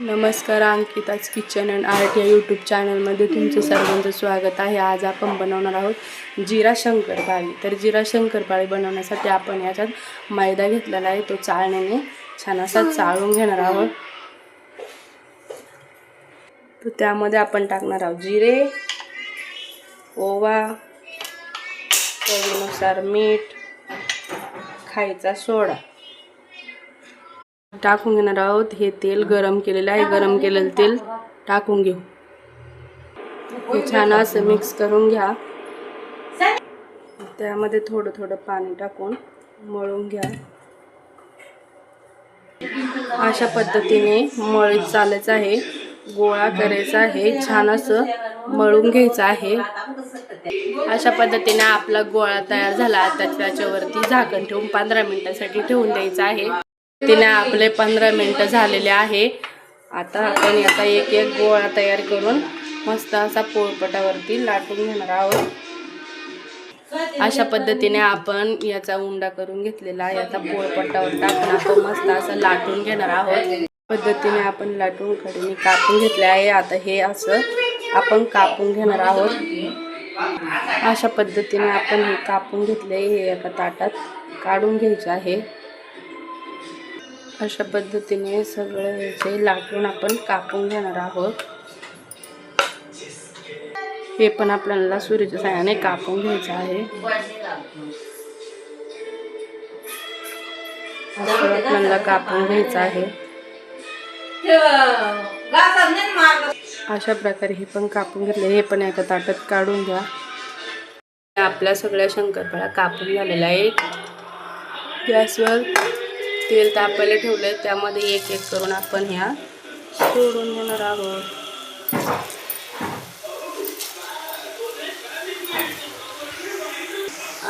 नमस्कार अंकिताच kitchen and art या यूट्यूब चॅनलमध्ये तुमचं सर्वांचं स्वागत आहे. आज आपण बनवणार आहोत जिरा शंकरपाळी तर जिरा शंकरपाळी बनवण्यासाठी आपण याच्यात मैदा घेतलेला आहे. तो चाळण्याने छान असा चाळून घेणार आहोत. तर त्यामध्ये आपण टाकणार आहोत जिरे ओवा चवीनुसार मीठ खायचा सोडा. टाकून घेणार आहोत. हे तेल गरम केलेलं आहे. गरम केलेलं तेल टाकून घेऊ. हे छान असं मिक्स करून घ्या. त्यामध्ये थोडं थोडं पाणी टाकून मळून घ्या. अशा पद्धतीने मळीत चालायचं आहे. गोळा करायचा आहे. छान असं मळून घ्यायचं आहे. अशा पद्धतीने आपला गोळा तयार झाला. आता त्याच्यावरती झाकण ठेवून पंधरा मिनिटांसाठी ठेवून द्यायचं आहे. तिने आपले पंधरा मिनटं झालेले आहे. आता आपण याचा एक एक गोळा तयार करून मस्त असा पोळपटावरती लाटून घेणार आहोत. अशा पद्धतीने आपण याचा उंडा करून घेतलेला आहे. आता पोळपटावर टाकून आपण मस्त असं लाटून घेणार आहोत. पद्धतीने आपण लाटून कढीने कापून घेतले आहे. आता हे असं आपण कापून घेणार आहोत. अशा पद्धतीने आपण हे कापून घेतले हे एका ताटात. काढून घ्यायचं आहे. अशा पद्धतीने सगळं याचे लाटून आपण कापून घेणार आहोत. हे पण आपल्याला सुरीच्या साह्याने कापून घ्यायचं आहे. असं आपल्याला कापून घ्यायचं आहे. अशा प्रकारे हे पण कापून घेतले. हे पण एका ताटात काढून घ्या. आपल्या सगळ्या शंकरपाळ्या कापून झालेला आहे गॅसवर तेल तापायला आहे त्यामध्ये एक एक करून आपण ह्या सोडून घेणार आहोत.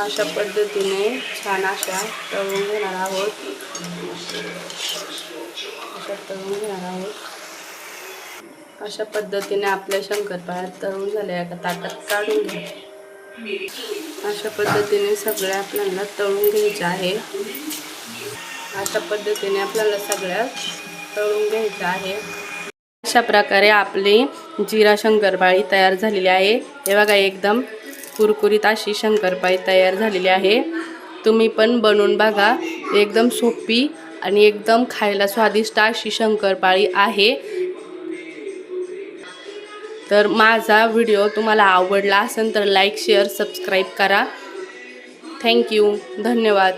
अशा पद्धतीने छान अशा तळून घेणार आहोत. अशा तळून घेणार आहोत. अशा पद्धतीने आपल्या शंकरपाळ्या तळून झाल्या एका ताटात काढून घ्या. अशा पद्धतीने सगळ्या आपल्याला तळून घ्यायच्या आहे. अशा पद्धतीने आपल्याला सगळ्या तळून घ्यायचं आहे. अशा प्रकारे आपली जिरा शंकरपाळी तयार झालेली आहे. हे बघा एकदम कुरकुरीत अशी शंकरपाळी तयार झालेली आहे. तुम्ही पण बनवून बघा. एकदम सोपी आणि एकदम खायला स्वादिष्ट अशी शंकरपाळी आहे. तर माझा व्हिडिओ तुम्हाला आवडला असेल तर लाईक शेअर सबस्क्राईब करा. थँक्यू धन्यवाद.